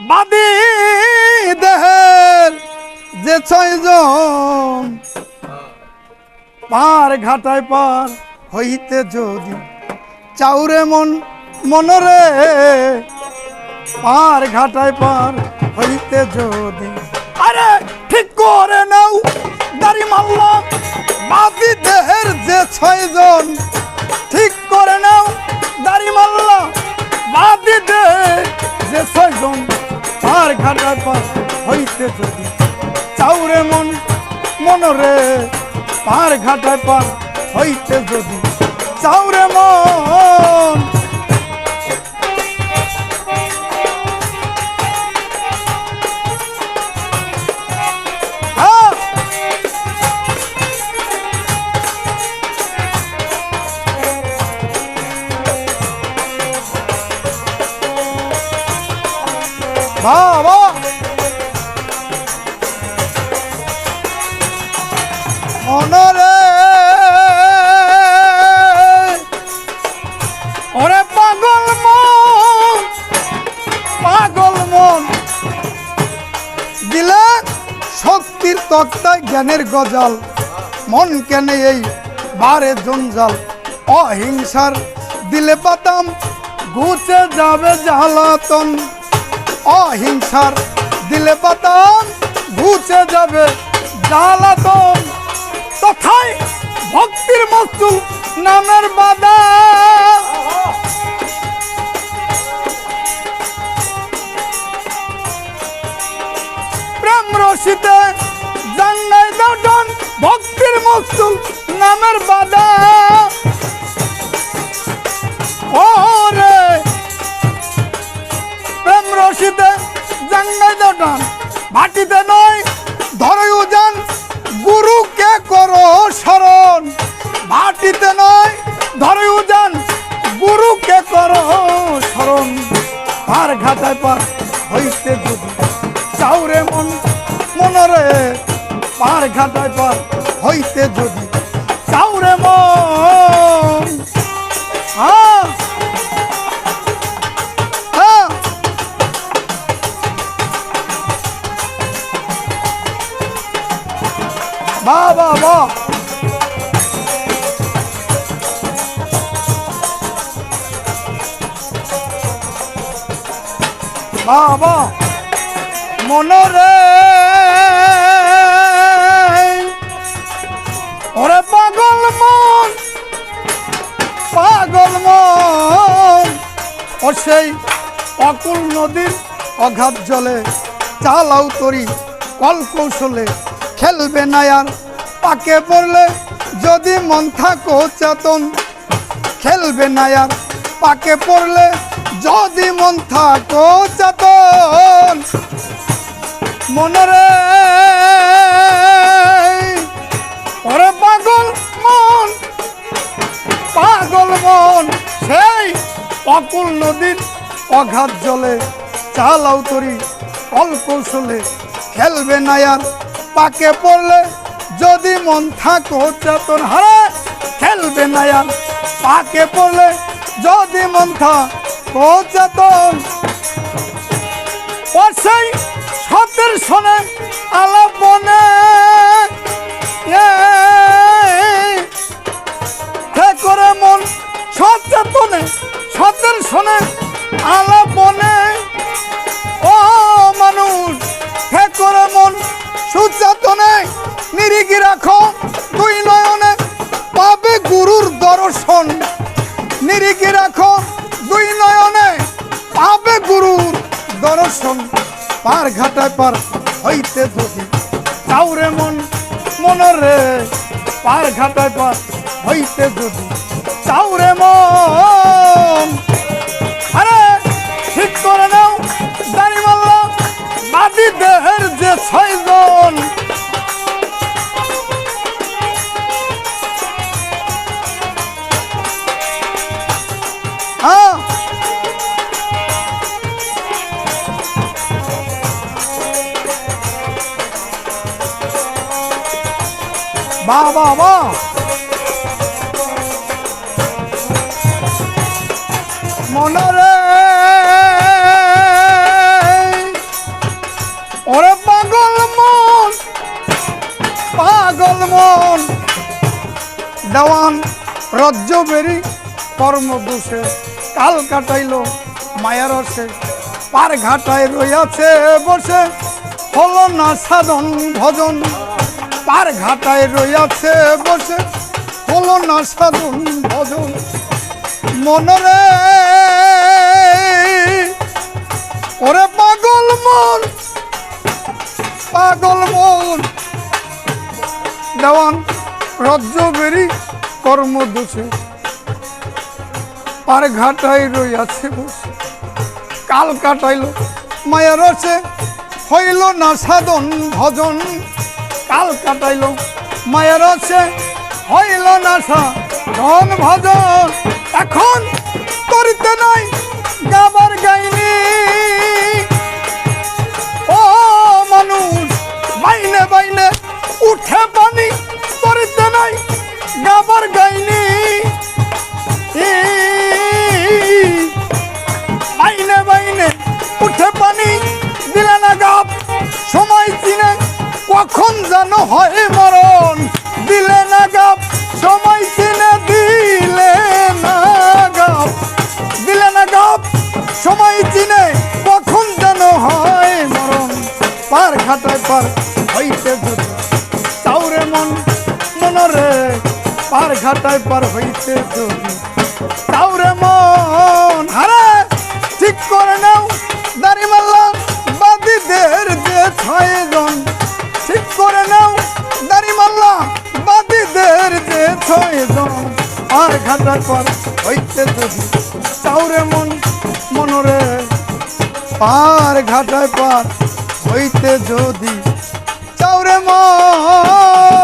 বাদী দেহের যে ছয়জন পার ঘাটায় পার হইতে যদি চাউরে মন, মনরে পার ঘাটায় পার হইতে যদি। আরে ঠিক করে নাও, দাড়ি মাল্লা। বাদি দেহের যে ছয়জন, ঠিক করে নাও। পার হইতে যদি চাউরে মন, মনরে পার ঘাটায় পার হইতে যদি চাউরে মন। হ্যাঁ। বাবা জ্ঞানের গজাল, মন কেন এই বারে জঞ্জাল? অহিংসার দিলে পাতাম ঘুচে যাবে জ্বালাতন। অহিংসার দিলে পাতাম ঘুচে রশিতে জাঙ্গাই ভক্তির মস্তু নামের বাদা। ওরে, প্রেম রশিতে জাঙ্গাই দর্শন ভাটিতে নয়, ধরে উজান গুরুকে করো স্মরণ ভাটিতে নয়, ধরে উজান গুরুকে করো স্মরণ পার ঘাটায় পার হইতে যদি চাউরে মন মনরে পার ঘাটায় পার হইতে যদি চাউরে মন। বাহ বাহ বাহ মনরে ও সেই অকুল নদীর অঘাত জলে, চালাও তরি কল কৌশলে, খেলবে না আর পাকে পড়লে যদি মন থাকো চেতন, খেলবে না আর পাকে পড়লে যদি মন থাকো চেতন। মনরে অকুল নদীর অঘাত জলে চালাও তরি কৌশলে খেলবে না আর পাকে পড়লে যদি মন থাকো চেতন হারে। খেলবে না আর পাকে পড়লে যদি মন থাকো চেতন। ও শোনে আলাপনে দর্শন, পার ঘাটায় পার হইতে যদি চাউরে মন মনরে পার ঘাটায় পার হইতে যদি চাউরে মন। আরে, ঠিক করে নাও দাড়ি মাল্লা বাদি দেহের যে ছয়জন। হ্যাঁ বা বাহ বাহ মনরে ওরে পাগল মন পাগল মন। দেওয়ান রজ্জ বেরি কর্মদোষে কাল কাটাইল মায়ার সে পার ঘাটায় রইয়াছে বসে, হল না সাধন ভজন। পার ঘাটায় রইয়াছে বসে। হলো না সাধন ভজন মনরে ওরে পাগল মন পাগল মন। দেওয়ান রজ্জ বেরি, কর্ম দোষে। পার ঘাটায় রইয়াছে বসে। কাল কাটাইল মায়া রসে, হইল না সাধন ভজন। কাল কাটাইল। মায়ের সে হইল না সাধন ভজন এখন করিতে নাই। গাবার গাইনি হয় মরণ, দিলে না গাপ, সময় চিনে দিলে না গাপ। দিলে না গাপ, সময় চিনে কখন যেন হয় মরণ। পার ঘাটায় পার হইতে চাউরে মন, মনরে পার ঘাটায় পার হইতে তাওরে মন হাজার পর হইতে যদি তাওরে মন মনরে পার ঘাটায় পার হইতে যদি চাউরে মন